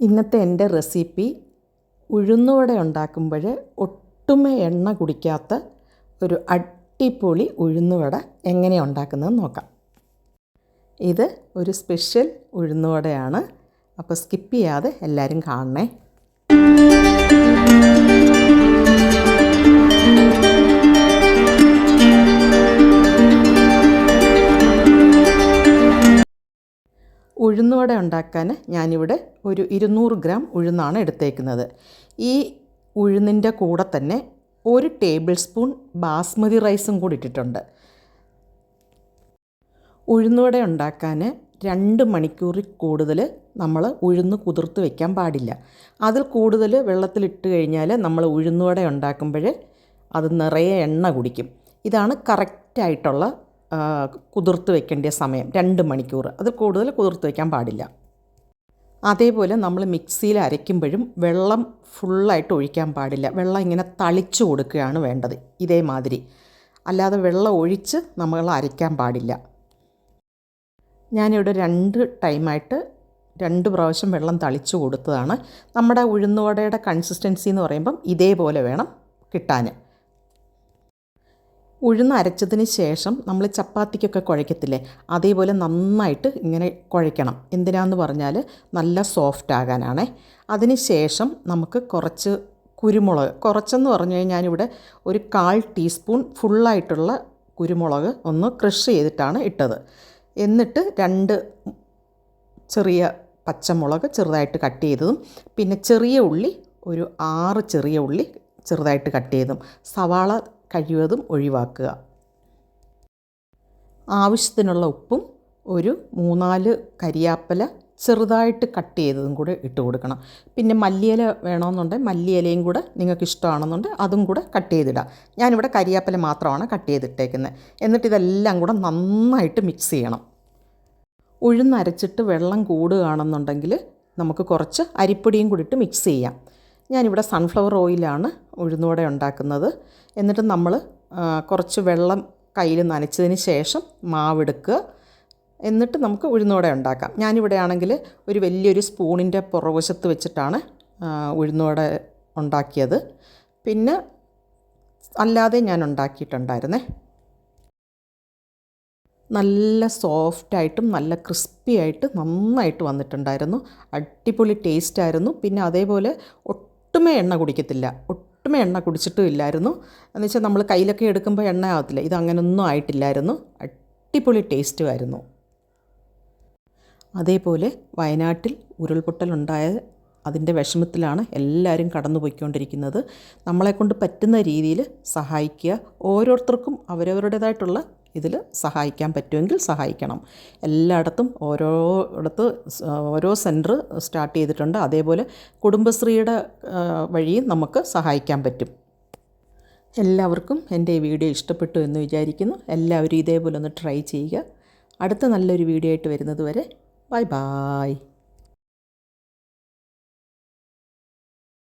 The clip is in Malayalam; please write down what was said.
ഇന്നത്തെ എന്റെ റെസിപ്പി ഉഴുന്നുവട ഉണ്ടാക്കുമ്പോൾ ഒട്ടുമേ എണ്ണ കുടിക്കാത്ത ഒരു അടിപൊളി ഉഴുന്നുവട എങ്ങനെ ഉണ്ടാക്കുന്നതെന്ന് നോക്കാം. ഇത് ഒരു സ്പെഷ്യൽ ഉഴുന്നുവടയാണ്. അപ്പോൾ സ്കിപ്പ് ചെയ്യാതെ എല്ലാവരും കാണണേ. ഉഴുന്നുവട ഉണ്ടാക്കാൻ ഞാനിവിടെ ഒരു ഇരുന്നൂറ് ഗ്രാം ഉഴുന്നാണ് എടുത്തേക്കുന്നത്. ഈ ഉഴുന്നിന്റെ കൂടെ തന്നെ ഒരു ടേബിൾ സ്പൂൺ ബാസ്മതി റൈസും കൂടി ഇട്ടിട്ടുണ്ട്. ഉഴുന്നുവട ഉണ്ടാക്കാൻ രണ്ട് മണിക്കൂറിൽ കൂടുതൽ നമ്മൾ ഉഴുന്ന് കുതിർത്ത് വയ്ക്കാൻ പാടില്ല. അതിൽ കൂടുതൽ വെള്ളത്തിലിട്ട് കഴിഞ്ഞാൽ നമ്മൾ ഉഴുന്നുവട ഉണ്ടാക്കുമ്പോൾ അത് നിറയെ എണ്ണ കുടിക്കും. ഇതാണ് കറക്റ്റായിട്ടുള്ള കുതിർത്ത് വെക്കേണ്ട സമയം രണ്ട് മണിക്കൂർ. അതിൽ കൂടുതൽ കുതിർത്ത് വയ്ക്കാൻ പാടില്ല. അതേപോലെ നമ്മൾ മിക്സിയിൽ അരയ്ക്കുമ്പോഴും വെള്ളം ഫുള്ളായിട്ട് ഒഴിക്കാൻ പാടില്ല. വെള്ളം ഇങ്ങനെ തളിച്ചു കൊടുക്കുകയാണ് വേണ്ടത് ഇതേമാതിരി. അല്ലാതെ വെള്ളം ഒഴിച്ച് നമ്മൾ അരയ്ക്കാൻ പാടില്ല. ഞാനിവിടെ രണ്ട് ടൈമായിട്ട് രണ്ട് പ്രാവശ്യം വെള്ളം തളിച്ചു കൊടുത്തതാണ്. നമ്മുടെ ഉഴുന്നുവടയുടെ കൺസിസ്റ്റൻസി എന്ന് പറയുമ്പം ഇതേപോലെ വേണം കിട്ടാൻ. ഉഴുന്ന് അരച്ചതിന് ശേഷം നമ്മൾ ചപ്പാത്തിക്കൊക്കെ കുഴയ്ക്കത്തില്ലേ? അതേപോലെ നന്നായിട്ട് ഇങ്ങനെ കുഴയ്ക്കണം. എന്തിനാന്ന് പറഞ്ഞാൽ നല്ല സോഫ്റ്റ് ആകാനാണേ. അതിന് ശേഷം നമുക്ക് കുറച്ച് കുരുമുളക് കുറച്ചെന്ന് പറഞ്ഞു കഴിഞ്ഞാൽ ഇവിടെ ഒരു കാൽ ടീസ്പൂൺ ഫുള്ളായിട്ടുള്ള കുരുമുളക് ഒന്ന് ക്രഷ് ചെയ്തിട്ടാണ് ഇട്ടത്. എന്നിട്ട് രണ്ട് ചെറിയ പച്ചമുളക് ചെറുതായിട്ട് കട്ട് ചെയ്തതും പിന്നെ ചെറിയ ഉള്ളി ഒരു ആറ് ചെറിയ ഉള്ളി ചെറുതായിട്ട് കട്ട് ചെയ്തും സവാള കഴിവതും ഒഴിവാക്കുക. ആവശ്യത്തിനുള്ള ഉപ്പും ഒരു മൂന്നാൽ കരിയാപ്പല ചെറുതായിട്ട് കട്ട് ചെയ്തതും കൂടെ ഇട്ട് കൊടുക്കണം. പിന്നെ മല്ലിയില വേണമെന്നുണ്ടെങ്കിൽ മല്ലിയിലയും കൂടെ നിങ്ങൾക്ക് ഇഷ്ടമാണെന്നുണ്ടെങ്കിൽ അതും കൂടെ കട്ട് ചെയ്തിടാം. ഞാനിവിടെ കരിയാപ്പല മാത്രമാണ് കട്ട് ചെയ്തിട്ടേക്കുന്നത്. എന്നിട്ട് ഇതെല്ലാം കൂടെ നന്നായിട്ട് മിക്സ് ചെയ്യണം. ഉഴുന്നരച്ചിട്ട് വെള്ളം കൂടുകയാണെന്നുണ്ടെങ്കിൽ നമുക്ക് കുറച്ച് അരിപ്പൊടിയും കൂടി ഇട്ട് മിക്സ് ചെയ്യാം. ഞാനിവിടെ സൺഫ്ലവർ ഓയിലാണ് ഉഴുന്നുവട ഉണ്ടാക്കുന്നത്. എന്നിട്ട് നമ്മൾ കുറച്ച് വെള്ളം കയ്യിൽ നനച്ചതിന് ശേഷം മാവെടുക്കുക. എന്നിട്ട് നമുക്ക് ഉഴുന്നുവട ഉണ്ടാക്കാം. ഞാനിവിടെ ആണെങ്കിൽ ഒരു വലിയൊരു സ്പൂണിന്റെ പുറവശത്ത് വെച്ചിട്ടാണ് ഉഴുന്നുവട ഉണ്ടാക്കിയത്. പിന്നെ അല്ലാതെ ഞാൻ ഉണ്ടാക്കിയിട്ടുണ്ടായിരുന്നേ. നല്ല സോഫ്റ്റായിട്ടും നല്ല ക്രിസ്പി ആയിട്ട് നന്നായിട്ട് വന്നിട്ടുണ്ടായിരുന്നു. അടിപൊളി ടേസ്റ്റായിരുന്നു പിന്നെ അതേപോലെ ഒട്ടുമേ എണ്ണ കുടിക്കത്തില്ല. ഒട്ടുമേ എണ്ണ കുടിച്ചിട്ടും ഇല്ലായിരുന്നു. എന്ന് വെച്ചാൽ നമ്മൾ കയ്യിലൊക്കെ എടുക്കുമ്പോൾ എണ്ണ ആകത്തില്ല ഇത് അങ്ങനെയൊന്നും ആയിട്ടില്ലായിരുന്നു. അടിപൊളി ടേസ്റ്റുമായിരുന്നു അതേപോലെ വയനാട്ടിൽ ഉരുൾപൊട്ടലുണ്ടായ അതിന്റെ വിഷമത്തിലാണ് എല്ലാവരും കടന്നു പോയിക്കൊണ്ടിരിക്കുന്നത് നമ്മളെക്കൊണ്ട് പറ്റുന്ന രീതിയിൽ സഹായിക്കുക. ഓരോരുത്തർക്കും അവരവരുടേതായിട്ടുള്ള ഇതിൽ സഹായിക്കാൻ പറ്റുമെങ്കിൽ സഹായിക്കണം. എല്ലായിടത്തും ഓരോ ഇടത്ത് ഓരോ സെന്റർ സ്റ്റാർട്ട് ചെയ്തിട്ടുണ്ട്. അതേപോലെ കുടുംബശ്രീയുടെ വഴിയും നമുക്ക് സഹായിക്കാൻ പറ്റും. എല്ലാവർക്കും എന്റെ ഈ വീഡിയോ ഇഷ്ടപ്പെട്ടു എന്ന് വിചാരിക്കുന്നു. എല്ലാവരും ഇതേപോലെ ഒന്ന് ട്രൈ ചെയ്യുക. അടുത്ത നല്ലൊരു വീഡിയോ ആയിട്ട് വരുന്നത് വരെ ബൈ ബായ്